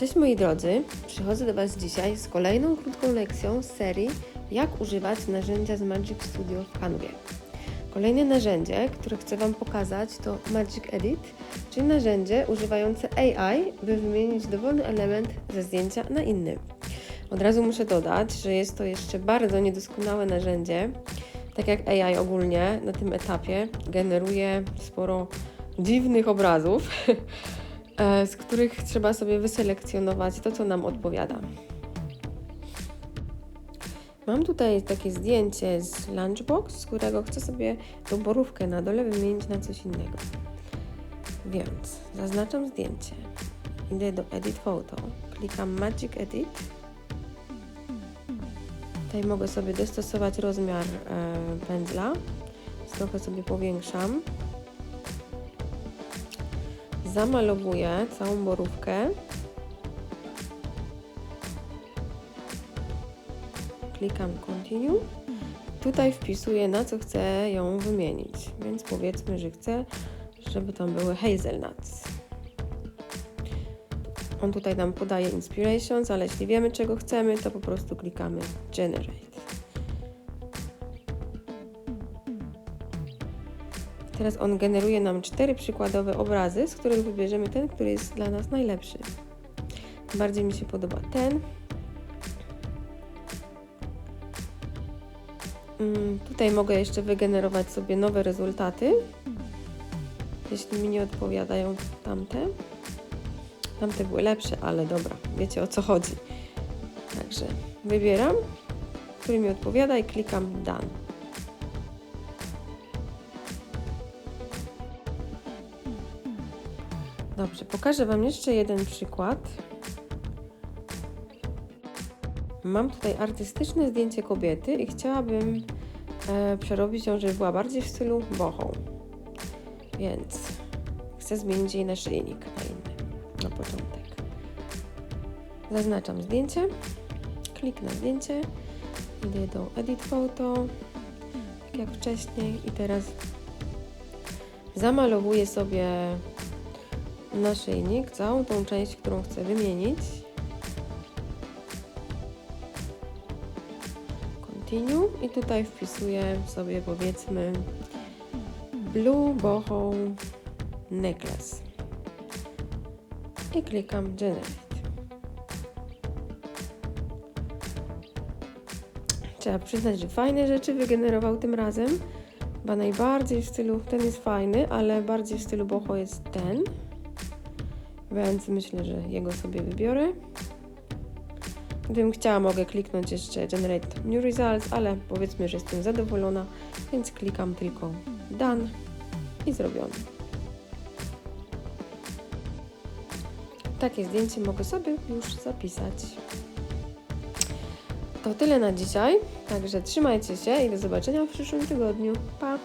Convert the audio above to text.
Cześć moi drodzy, przychodzę do Was dzisiaj z kolejną krótką lekcją z serii Jak używać narzędzia z Magic Studio w Canwie. Kolejne narzędzie, które chcę Wam pokazać to Magic Edit, czyli narzędzie używające AI, by wymienić dowolny element ze zdjęcia na inny. Od razu muszę dodać, że jest to jeszcze bardzo niedoskonałe narzędzie. Tak jak AI ogólnie na tym etapie generuje sporo dziwnych obrazów, z których trzeba sobie wyselekcjonować to, co nam odpowiada. Mam tutaj takie zdjęcie z Lunchbox, z którego chcę sobie tą borówkę na dole wymienić na coś innego. Więc zaznaczam zdjęcie. Idę do Edit Photo, klikam Magic Edit. Tutaj mogę sobie dostosować rozmiar e, pędzla, trochę sobie powiększam. Zamalowuję całą borówkę. Klikam Continue. Tutaj wpisuję na co chcę ją wymienić, więc powiedzmy, że chcę, żeby tam były hazelnuts. On tutaj nam podaje inspirations, ale jeśli wiemy czego chcemy, to po prostu klikamy Generate. Teraz on generuje nam cztery przykładowe obrazy, z których wybierzemy ten, który jest dla nas najlepszy. Bardziej mi się podoba ten. Mm, Tutaj mogę jeszcze wygenerować sobie nowe rezultaty, jeśli mi nie odpowiadają tamte. Tamte były lepsze, ale dobra, wiecie o co chodzi. Także wybieram, który mi odpowiada i klikam Done. Dobrze, pokażę Wam jeszcze jeden przykład. Mam tutaj artystyczne zdjęcie kobiety i chciałabym e, przerobić ją, żeby była bardziej w stylu boho. Więc chcę zmienić jej naszyjnik na inny, na początek. Zaznaczam zdjęcie, kliknę zdjęcie, idę do Edit Photo, tak jak wcześniej i teraz zamalowuję sobie naszyjnik, całą tą część, którą chcę wymienić. Continue i tutaj wpisuję sobie powiedzmy Blue Boho Necklace i klikam Generate. Trzeba przyznać, że fajne rzeczy wygenerował tym razem. Chyba najbardziej w stylu, ten jest fajny, ale bardziej w stylu boho jest ten. Więc myślę, że jego sobie wybiorę. Gdybym chciała, mogę kliknąć jeszcze Generate New Results, ale powiedzmy, że jestem zadowolona, więc klikam tylko Done i zrobione. Takie zdjęcie mogę sobie już zapisać. To tyle na dzisiaj, także trzymajcie się i do zobaczenia w przyszłym tygodniu. Pa!